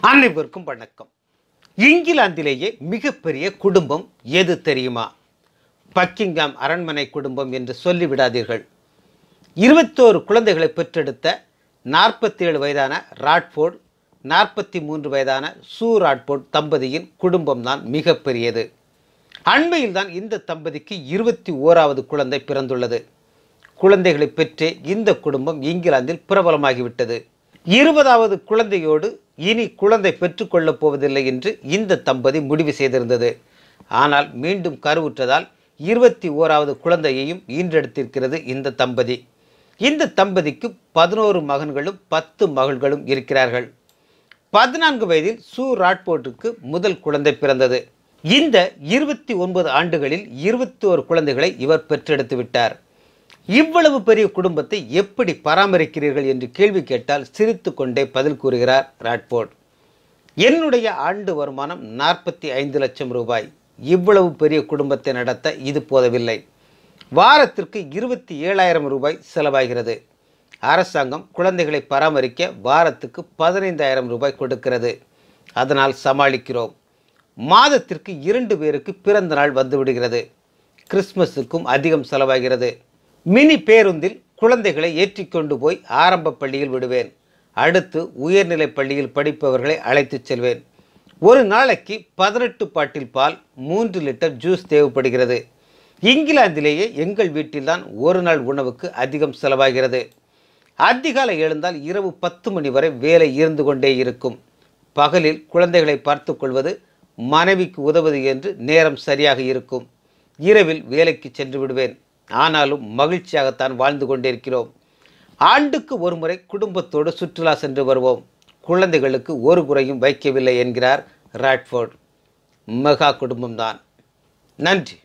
அனைவருக்கும் வணக்கம். இங்கிலாந்திலேயே மிகப்பெரிய குடும்பம் எது தெரியுமா? பக்கிங்காம் அரண்மனை குடும்பம் என்று சொல்லிவிடாதீர்கள். இருபத்தோரு குழந்தைகளை பெற்றெடுத்த நாற்பத்தி ஏழு வயதான ராட்ஃபோர்ட் நாற்பத்தி மூன்று வயதான சூ ராட்ஃபோர்ட் தம்பதியின் குடும்பம்தான் மிகப்பெரியது. அண்மையில்தான் இந்த தம்பதிக்கு இருபத்தி ஓராவது குழந்தை பிறந்துள்ளது. குழந்தைகளை பெற்றே இந்த குடும்பம் இங்கிலாந்தில் பிரபலமாகிவிட்டது. இருபதாவது குழந்தையோடு இனி குழந்தை பெற்றுக்கொள்ளப் போவதில்லை என்று இந்த தம்பதி முடிவு செய்திருந்தது. ஆனால் மீண்டும் கருவுற்றதால் இருபத்தி ஓராவது குழந்தையையும் ஈன்றெடுத்திருக்கிறது இந்த தம்பதி. இந்த தம்பதிக்கு பதினோரு மகன்களும் பத்து மகள்களும் இருக்கிறார்கள். பதினான்கு வயதில் சூ ராட்போர்ட்டுக்கு முதல் குழந்தை பிறந்தது. இந்த இருபத்தி ஒன்பது ஆண்டுகளில் இருபத்தி ஒரு குழந்தைகளை இவர் பெற்றெடுத்து விட்டார். இவ்வளவு பெரிய குடும்பத்தை எப்படி பராமரிக்கிறீர்கள் என்று கேள்வி கேட்டால் சிரித்து கொண்டே பதில் கூறுகிறார் ராட்போர்ட் என்னுடைய ஆண்டு வருமானம் நாற்பத்தி ஐந்து லட்சம் ரூபாய். இவ்வளவு பெரிய குடும்பத்தை நடத்த இது போதவில்லை. வாரத்திற்கு இருபத்தி ஏழாயிரம் ரூபாய் செலவாகிறது. அரசாங்கம் குழந்தைகளை பராமரிக்க வாரத்துக்கு பதினைந்தாயிரம் ரூபாய் கொடுக்கிறது. அதனால் சமாளிக்கிறோம். மாதத்திற்கு இரண்டு பேருக்கு பிறந்த நாள் வந்துவிடுகிறது. கிறிஸ்மஸுக்கும் அதிகம் செலவாகிறது. மினி பேருந்தில் குழந்தைகளை ஏற்றிக்கொண்டு போய் ஆரம்ப பள்ளியில் விடுவேன். அடுத்து உயர்நிலை பள்ளியில் படிப்பவர்களை அழைத்துச் செல்வேன். ஒரு நாளைக்கு பதினெட்டு பாட்டில் பால் மூன்று லிட்டர் ஜூஸ் தேவைப்படுகிறது. இங்கிலாந்திலேயே எங்கள் வீட்டில்தான் ஒரு நாள் உணவுக்கு அதிகம் செலவாகிறது. அதிகாலை எழுந்தால் இரவு பத்து மணி வரை வேலை இருந்து கொண்டே இருக்கும். பகலில் குழந்தைகளை பார்த்து கொள்வது மனைவிக்கு உதவுவது என்று நேரம் சரியாக இருக்கும். இரவில் வேலைக்கு சென்று விடுவேன். ஆனாலும் மகிழ்ச்சியாகத்தான் வாழ்ந்து கொண்டிருக்கிறோம். ஆண்டுக்கு ஒரு முறை குடும்பத்தோடு சுற்றுலா சென்று வருவோம். குழந்தைகளுக்கு ஒரு குறையும் வைக்கவில்லை என்கிறார் ராட்ஃபோர்ட். மெகா குடும்பம்தான். நன்றி.